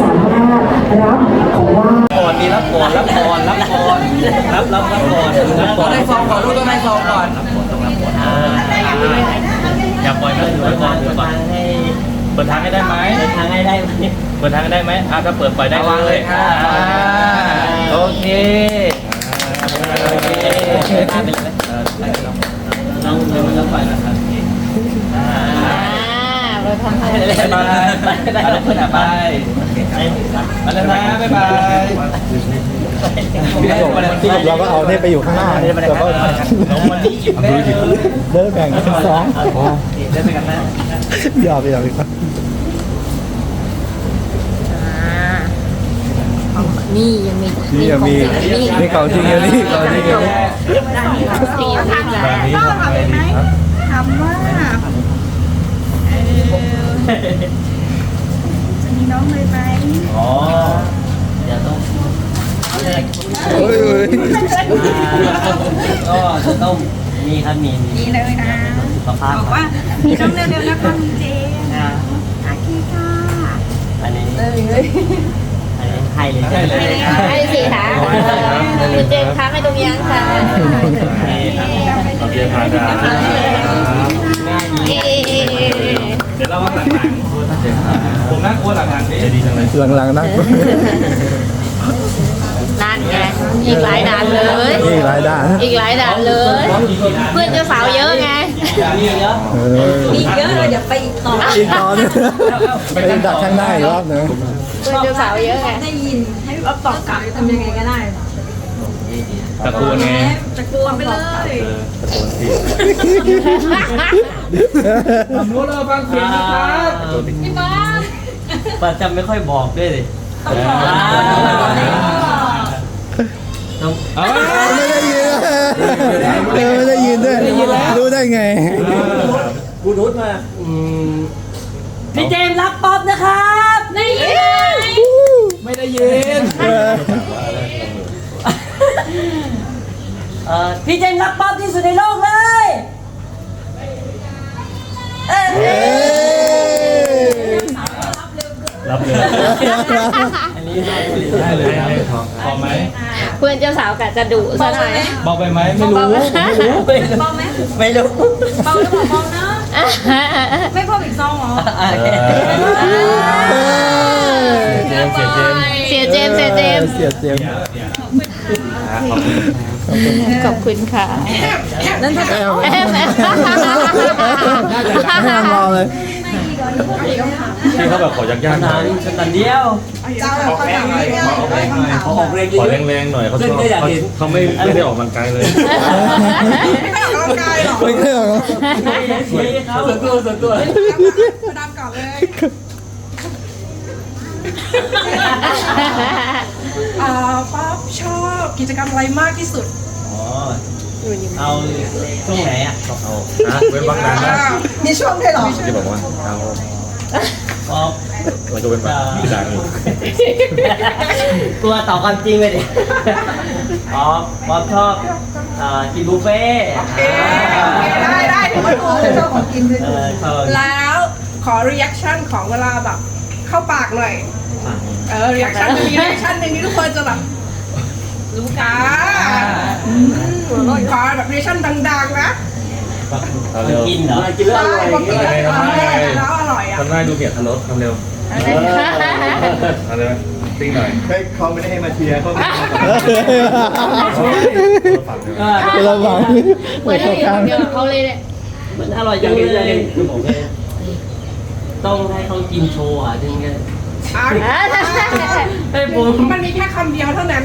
สามารถรับของไหว่าก่อนดีรับก่อนรับก่อนรับก่อนรับรับรับก่อนรับก่อนในซองก่อนดูตัวในซองก่อนรับก่อนต้องรับก่อนอ่าอย่าปล่อยนะอยู่ไว้ก่อนอยู่ไว้ก่อนให้เปิดทางให้ได้ไหมเปิดทางให้ได้ไหมเปิดทางให้ได้ไหมอ่าถ้าเปิดปล่อยได้วางเลยอ่าโอเคโอเคน้าเป็นไหมเออได้ครับน้องน้องน้องไปนะครับ บ๊ายบายได้แล้วเพื่อนอะบายมาแล้วนะบ๊ายบายเราก็เอาเนี่ยไปอยู่ข้างหน้าแล้วก็น้องมันนี่หยิบแน่เลยเดินแบ่งกันสองเดินไปกันนะยอมไปยอมไปก่อนนี่ยังมีนี่ยังมีนี่เก่าจริงอยู่นี่เก่าจริงอยู่นี่จริงอยู่นี่แหละต้องทำไหมถามว่า จะมีน้องเลยไหมอ๋อ เดี๋ยวต้องโอ้ยโอ้ยก็จะต้องมีครับมีมีนี่เลยนะ สุขภาพบอกว่ามีน้องเร็วๆนะคะมีเจนโอเคค่ะอันนี้อันนี้ให้เลยใช่เลยให้สิคะคุณเจนคะไม่ตรงยังค่ะโอเคพาดาเอ๊ะเดี๋ยวเราว่าหลังๆผมน่ากลัวหลังๆนี่ดีจังเลยหลังๆนั่งนั่นไงอีกหลายด่านเลยนี่หลายด้าน อีกหลายด่านเลย เพื่อนเจ้าสาวเยอะไงเยอะเออมีเยอะเลยเดี๋ยวไปอีกต่ออีกตอนนึงไปดักข้างหน้าอีกรอบหนึงเพื่อนเจ้าสาวเยอะไง ได้ยินให้เอาตอบกลับทำยังไงก็ได้ ตะโกนไงตะโกนไปเลยรู้เราฟังเสียงนะครับพี่บ้านป้าจำไม่ค่อยบอกด้วยดิต้องไม่ได้ยินเออไม่ได้ยินด้วยรู้ได้ไงกูรุดมาอืมพี่เจมส์รักป๊อปนะครับนี่ไม่ได้ยิน เออพี่เจมส์รักป๊อปที่สุดในโลกเลยเอ้ยรับเลยอันนี้ได้เลยได้เลยพอไหมเพื่อนเจ้าสาวกะจะดุซะหน่อยบอกไปไหมไม่รู้ไม่รู้เบาไหมไม่รู้เบาหรือเปล่าเบาะไม่พิ่อีกซองหรอเออเสียเจมส์เสียเจมส์เสียเจม ขอบคุณค่ะ นั่นถ้าแอมแอมแอมแอมรอเลยที่เขาแบบขอยากๆหน่อยสตันเดียวเจ้าเราเขาถามเรื่องได้คำถามเขาออกแรงขอแรงๆหน่อยเขาชอบเขาเขาไม่ไม่ได้ออกกำลังกายเลยไม่ได้ออกกำลังกายหรอไม่เคยออกมาเขาส่วนตัวส่วนตัวมาดามก่อนเลย อ่าป๊อปชอบกิจกรรมอะไรมากที่สุดอ๋อเอาช่วงไหนอะเอานะเว้นวักนานนะมีช่วงด้วยเหรอที่บอกว่าเอาอ๋อมันก็เป็นวักที่ดังอยู่กลัวตอบความจริงไปดิอ๋อปอมชอบอ่ากินบุฟเฟ่ต์ได้ได้ถือว่าถูกเจ้าของกินคือเอถูกอชอบแล้วขอ reaction ของเวลาแบบเข้าปากหน่อย เออ reaction มี reaction หนึ่งที่ทุกคนจะแบบรู้กันขอแบบ reaction ดังๆนะเอาเร็วกินเหรอกินแล้วอร่อยพอกินแล้วอร่อยแล้วอร่อยอะทำได้ดูเกียรติทะลดทำเร็วเอาเร็วติ้งหน่อยเขาไม่ได้ให้มาเชียร์เขาฝั่งเร็วเวลาหวังเหมือนที่อยู่คนเดียวกับเขาเลยเนี่ยมันอร่อยจังเลยต้องให้เขากินโชว์อะถึงจะ อะให้ผมมันมีแค่คำเดียวเท่านั้น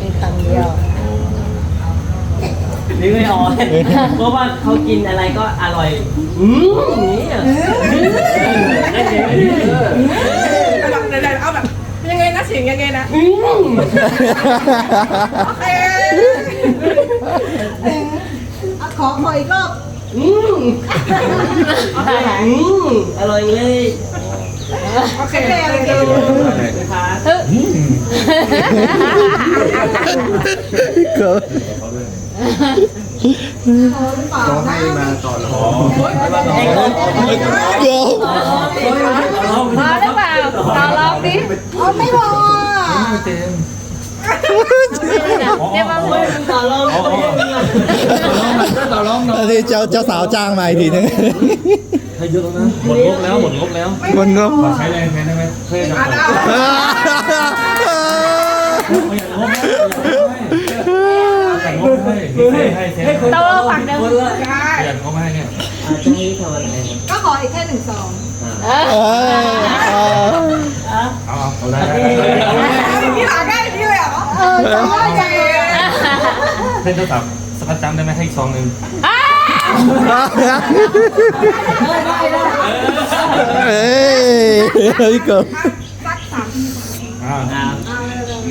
มีคำเดียวนึกไม่ออกเพราะว่าเขากินอะไรก็อร่อย อืมนี่อะเอาแบบเดี๋ยวๆเอาแบบยังไงนะเสียงยังไงนะอืมโอเคขอขออีกรอบอืมอืมอร่อยเลยอ โอเคโอเคเกิดก็ให้มาต่อรองเกิดพอหรือเปล่าต่อรองดิไม่พอเดี๋ยวมาพูดต่อรองอันนี้เจ้าเจ้าสาวจ้างมาอีกทีนึง ให้เยอะแล้วนะ หมดงบแล้วหมดงบแล้วมันก็ใช้แรงแทนได้ไหมเพื่อนอะได้ไม่อยากงบให้งบให้ให้ให้เซ็นโตฝั่งเดิมได้อยากงบให้เนี่ยก็ขออีกแค่หนึ่งซองเออเออเออเอาเอาได้พี่หลาได้พี่เลยเหรอเออจะว่าไงเส้นโทรศัพท์สกัดจำได้ไหมให้อีกซองหนึ่ง เอ้ยพี่เกิดสักสามทีอ่า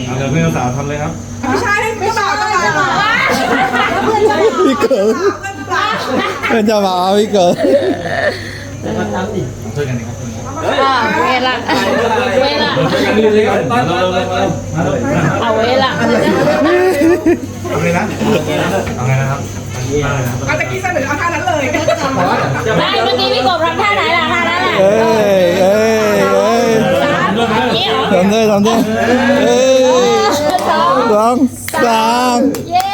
เอาเดี๋ยวเพื่อนสาวทำเลยครับไม่ใช่ไม่เปล่าก็ได้หรอพี่เกิดเป็นเจ้าบ่าวพี่เกิดช่วยกันดีครับอ่าเวลาเวลาช่วยกันดีเลยครับมาเร็วเร็วเร็วมาเร็วเอาเวลาเอาเลยนะเอาไงนะครับมา เลยนะเอาตะกี้เสนอเอาท่านั้นเลยได้เมื่อกี้พี่กบทำท่าไหนล่ะท่านั้นแหละเอ้ยเอ้ยเอ้ยสามอย่างนี้เหรอทำได้ทำได้เอ้ยสองสองสามเย้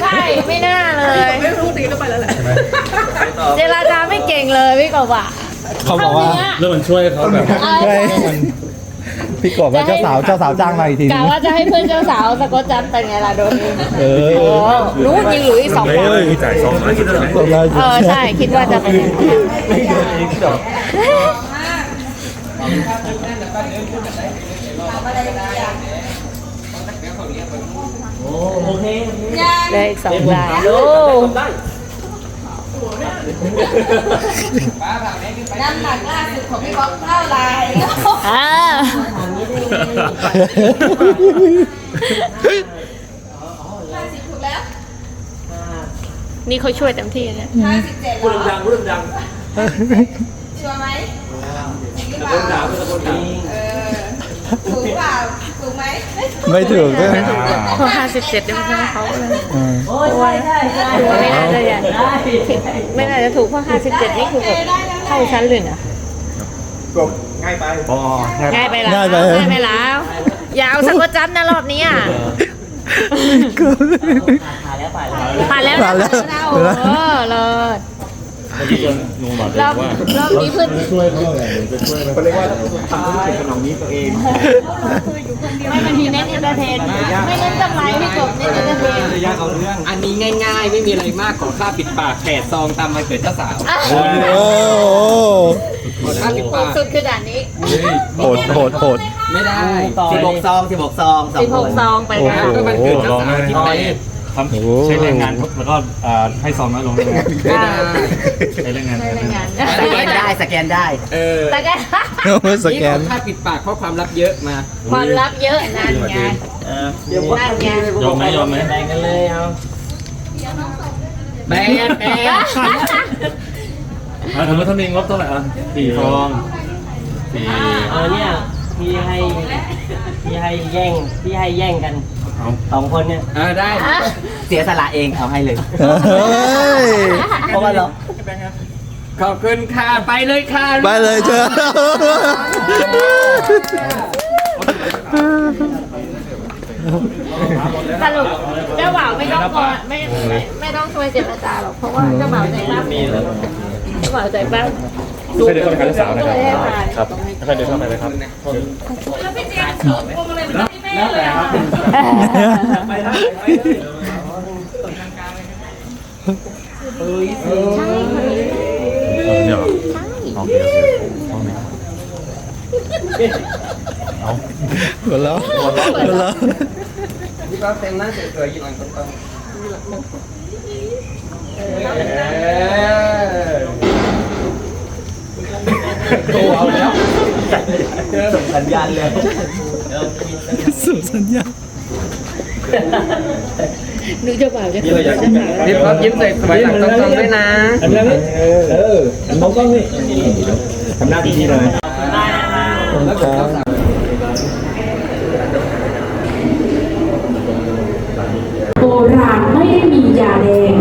ใช่ไม่น่าเลย ไม่รู้ตีก็ไปแล้วแหละเจรจาไม่เก่งเลยพี่กบอะ เขาบอกว่าเรื่องมันช่วยเขาแบบเออใช่พี่กบว่าเจ้าสาวเจ้าสาวจ้างมาอีกทีนึกะงว่าจะให้เพื่อนเจ้าสาวสะกดจันเป็นไงล่ะโดนเออโอ้รู้ยิงหลุยสองคนมีจ่ายสองร้อยคิดเท่าไหร่สองร้อยเออใช่คิดว่าจะเป็นอย่างนั้นโอเคเหลยอีกสองรายโอ้ น้ำหนักล่าสุดของพี่บ๊อบเท่าไหร่อ่านี่เขาช่วยเต็มที่เลยพูดดังพูดดังชัวร์ไหมตะโกนด่าตะโกนด่า ถูกเปล่าถูกไหมไม่ถูกด้วยพอห้าสิบเจ็ดเดี๋ยวมันเขาเลยอืมโอ้ยใช่ใช่ไม่น่าจะอย่างไม่น่าจะถูกเพราะห้าสิบเจ็ดนี่คือแบบเท่าชั้นเลยนะอ๋อง่ายไปแล้วง่ายไปง่ายไปแล้วอย่าเอาสะกดจันนะรอบนี้อะผ่านแล้วผ่านแล้วโอ้โหเลยเมื่อกี้ เจองูบอกเลยรอบว่า รอบนี้เพื่อนช่วยเขาหน่อยจะช่วยเขาเรียกว่าทำธุรกิจขนมนี้ตัวเองไม่มันมีเน้นเอนเตอร์เทนไม่เน้นกำไรพี่กบเน้นเอนเตอร์เทนอันนี้ง่ายๆ ไม่มีอะไรมากขอค่าปิดปากแปดซองตามวันเกิดเจ้าสาวโอ้โหขอค่าปิดปากสุดคือด่านนี้โหดโหดโหดไม่ได้สิบหกซองสิบหกซองสองสิบคหกนซองไปโอ้แล้วโหก็วันเกิดเจ้าสาวที่แปด ทำใช้แรงงานแล้วก็ให้ซองน้อยลงได้ไหมไม่ได้ ใช้แรงงาน ใช่รายงานสแกนได้สแกนได้ เออแต่ก็สนี่แกขอนค่าปิดปากเพราะความลับเยอะมาความลับเยอะนั่นไงนั่นไงยอมไหมยอมไหม แบ่งกันเลยเอาแบ่งแบ่งอ่าถือว่าท่านเองงบเท่าไหร่อะสี่ซองสี่ เออเนี่ย พี่ให้พี่ให้แย่งพี่ให้แย่งกันเอาสองคนเนี่ยเออได้ เสียสละเองเอาให้เลยเฮ้ยเพราะว่าเราขอบคุณค่ะ ไปเลยค่ะไปเลยเชิญสรุปเจ้าบ่าวไม่ต้องกอดไม่ไม่ไม่ต้องช่วยเจรจาหรอกเพราะว่าเจ้าบ่าวใจปั้มเจ้าบ่าวใจ ปั้มช่วยเด็กคนการศึกษานะครับช่วยให้ผ่านครับแล้วใครเดินเข้าไปเลยครับแล้วแต่ครับเนี่ยเหรอโอเคโอเคห้องไหนหัวเราะหัวเราะพี่ก็เต็มหน้าสวยๆยืนหลังตรง ๆโตเอาแล้วส่งสัญญาณเลยส่งสัญญาณหนูเจ้าบ่าวจะเจ้าบ่าวรีบพร้อมยิ้มใส่สวยหลังตรงๆด้วยนะทำยังไงเออมองกล้องนี่ทำหน้าพิธีหน่อยโบราณไม่ได้มียาแดง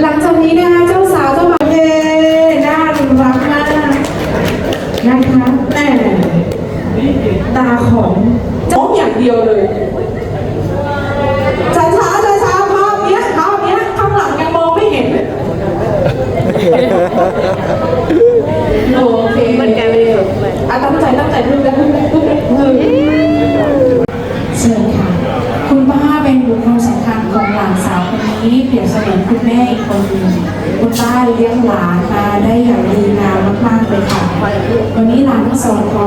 หลังจากนี้นะคะเจ้าสาวเจ้าบ่าวเยน่ารักมากนะคะแหม่ตาของจ้องอย่างเดียวเลยช้าช้าช้าช้าภาพเนี้ยภาพเนี้ยข้างหลังยังมองไม่เห็น นี้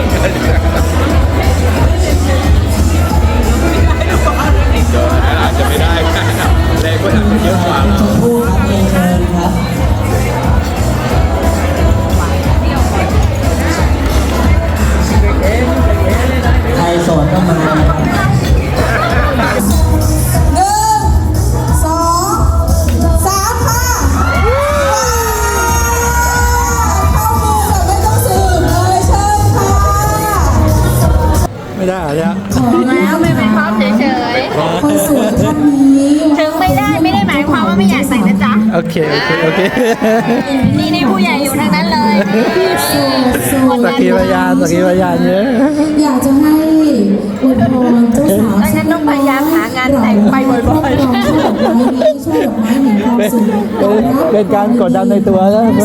อาจจะไม่ได้แรงก็อาจจะเยอะกว่า ไม่ได้เหรอเนี่ยแล้วไม่เป็นพร้อมเฉยคนสวยท่านนี้ๆถึงไม่ได้ไม่ได้หมายความว่าไม่อยากแต่งนะจ๊ะโอเคโอเคโอเคนี่นี่ผู้ใหญ่อยู่ทั้งนั้นเลยสวยสวยสักขีพยานสักขีพยานเยอะอยากจะให้อวยพรเจ้าสาวดังนั้นต้องพยายามหางานแต่งไปบ่อยๆช่วยดอกไม้นี้ช่วยดอกไม้แห่งความสุขเป็นการกดดันในตัวแล้วก็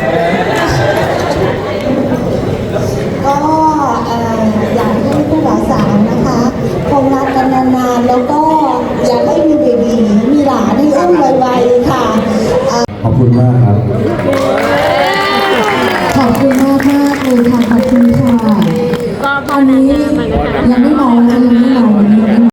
เอ่ ก็อยากให้ผู้บ่าสาวนะคะคงรักกันนานๆแล้วก็อยากให้มีเบบีมีหลานให้อุ้มไวๆค่ะ ขอบคุณมากครับ ขอบคุณมากมากเลยค่ะขอบคุณค่ะตอนนี้ยังไม่มองนะยังไม่มอง